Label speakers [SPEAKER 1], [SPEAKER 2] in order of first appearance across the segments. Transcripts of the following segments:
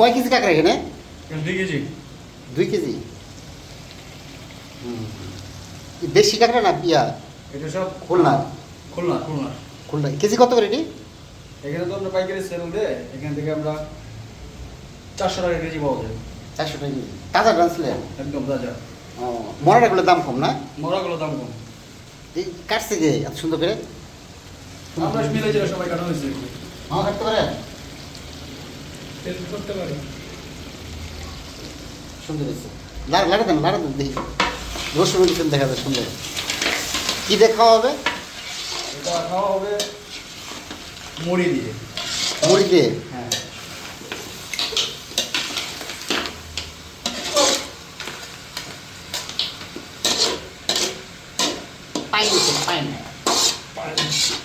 [SPEAKER 1] কয় কেজি কাঁকড়া এখানে?
[SPEAKER 2] দুই কেজি।
[SPEAKER 1] দুই কেজি? হুম। এই দেশি কাঁকড়া না ইয়া
[SPEAKER 2] এটা সব
[SPEAKER 1] খুলনা।
[SPEAKER 2] খুলনা খুলনা।
[SPEAKER 1] খুলনা। কেজি কত করে এটি?
[SPEAKER 2] এখানে তো আমরা পাইকারি সেল দেয় এখান থেকে আমরা চারশো টাকা কেজি পাওয়া যায়।
[SPEAKER 1] চারশো টাকা কেজি। তাজা ট্রান্সলেট
[SPEAKER 2] একদম তাজা।
[SPEAKER 1] ও মরাটাগুলোর দাম কম না?
[SPEAKER 2] মরাগুলো দাম কম।
[SPEAKER 1] এই কাটছে যে এত সুন্দর করে?
[SPEAKER 2] আমরা মিলে যারা সবাই কাটা হয়েছে।
[SPEAKER 1] আমার কাটতে পারেন
[SPEAKER 2] টেস্ট করতে পারি।
[SPEAKER 1] সুন্দর হয়েছে। লাড়া লাড়া দেন লাড়া দেন দেখি। রসুন রসুন দেখা যায় সুন্দর। কী দিয়ে হবে?
[SPEAKER 2] এটা খাওয়া হবে মুড়ি দিয়ে।
[SPEAKER 1] মুড়ি দিয়ে?
[SPEAKER 2] হ্যাঁ।
[SPEAKER 1] পাইন পাইন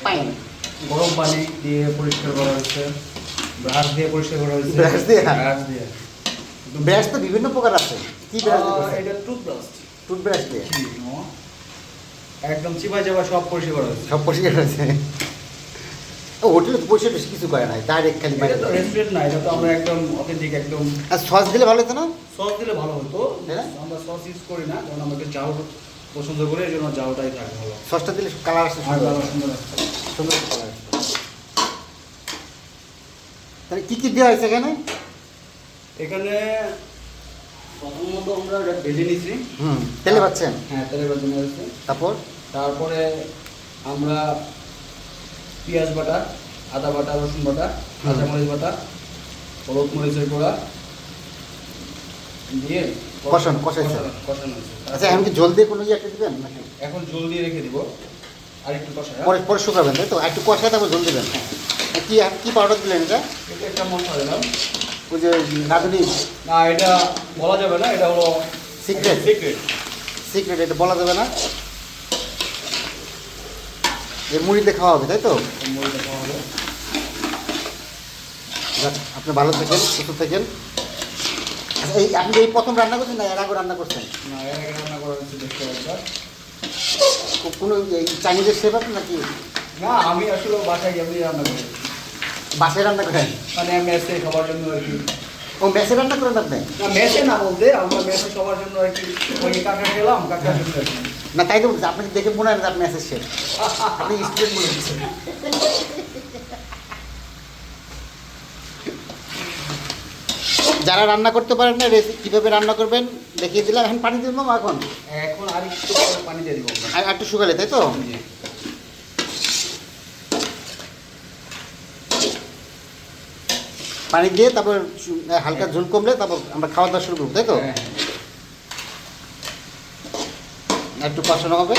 [SPEAKER 1] পাইন
[SPEAKER 2] গরম পানি দিয়ে পরিষ্কার করা হয়েছে। ব্রাশ দিয়ে পরিষ্কার করা হয়েছে।
[SPEAKER 1] ব্রাশ দিয়ে?
[SPEAKER 2] ব্রাশ দিয়ে।
[SPEAKER 1] ব্রাশ তো বিভিন্ন প্রকার আছে। কি ব্রাশ দিয়ে
[SPEAKER 2] এটা টুথব্রাশ
[SPEAKER 1] টুথব্রাশ দিয়ে?
[SPEAKER 2] একদম চিপা চাপা সব পরিষ্কার করা হয়েছে।
[SPEAKER 1] সব পরিষ্কার হয়েছে। ও হোটেলে তো পরিষ্কার কিছু করে নাই ডাইরেক্ট খালি
[SPEAKER 2] এটা তো রেস্টুরেন্ট না এটা তো আমরা একদম অথেন্টিক একদম
[SPEAKER 1] আর সস দিলে ভালো হতো না?
[SPEAKER 2] সস দিলে ভালো হতো? আমরা সস ইউজ করি না কারণ আমাকে চাউ পছন্দ করি এই জন্য চাউটাই থাকে ভালো।
[SPEAKER 1] সসটা দিলে কালার আসে সুন্দর।
[SPEAKER 2] ভালো সুন্দর আছে।
[SPEAKER 1] সুন্দর কালার আসে তাহলে কী কী দেওয়া হয়েছে এখানে?
[SPEAKER 2] এখানে প্রথমত আমরা এটা ভেজে নিয়েছি।
[SPEAKER 1] হুম তেলে পাচ্ছেন
[SPEAKER 2] হ্যাঁ বাজানো হয়েছে
[SPEAKER 1] তারপর?
[SPEAKER 2] তারপরে আমরা পেঁয়াজ বাটা আদা বাটা রসুন বাটা কাঁচা মরিচ বাটা হলুদ মরিচের গুঁড়া দিয়ে
[SPEAKER 1] কষানো, কষাইছে।
[SPEAKER 2] কষানো হয়েছে।
[SPEAKER 1] আচ্ছা এখন কি জল দিয়ে কোনো ইয়ে দিবেন নাকি?
[SPEAKER 2] এখন জল দিয়ে রেখে দিব। আর একটু কষায়
[SPEAKER 1] পরে পরে শুকাবেন তাই তো? একটু কষায় তারপর জল দেবেন। আর কি কি পাউডার দিলেন এটা?
[SPEAKER 2] এটা একটা মশলা দিলাম
[SPEAKER 1] ওই যে রাঁধুনি
[SPEAKER 2] না এটা বলা যাবে না এটা হলো
[SPEAKER 1] Secret?
[SPEAKER 2] সিক্রেট
[SPEAKER 1] সিক্রেট এটা বলা যাবে না। এই মুড়িতে খাওয়া হবে তাই তো? যাক, আপনি ভালো থাকেন সুস্থ থাকেন। আচ্ছা, এই আপনি এই প্রথম রান্না করছেন না এর আগে রান্না করছেন?
[SPEAKER 2] না এর আগে রান্না করা হচ্ছে দেখতে একবার
[SPEAKER 1] কোনো চাইনিজের সেবা নাকি?
[SPEAKER 2] না আমি আসলে বাসায় এমনি রান্না করি।
[SPEAKER 1] বাসায় রান্না করেন?
[SPEAKER 2] মানে মেসে সবার জন্য আর কি।
[SPEAKER 1] ও মেসে রান্না করেন আপনি?
[SPEAKER 2] না মেসে না বলতে আমরা মেসে সবার জন্য আর কি ওই কাকা খেলাম কাকা জন্য
[SPEAKER 1] না তাই তো আপনাকে দেখে মনে হয় আপনি মেসেজ শেখ আপনি স্টুডেন্ট মনে হচ্ছেন যারা রান্না করতে পারেন না কীভাবে রান্না করবেন দেখিয়ে দিলাম। এখন পানি দিলাম এখন?
[SPEAKER 2] এখন আর একটু পানি দিয়ে দিব।
[SPEAKER 1] আর একটু শুকালে তাই তো? পানি দিয়ে তারপর হালকা ঝোল কমলে তারপর আমরা খাওয়া দাওয়া শুরু করব তাই তো?
[SPEAKER 2] হ্যাঁ,
[SPEAKER 1] একটু কষানো হবে।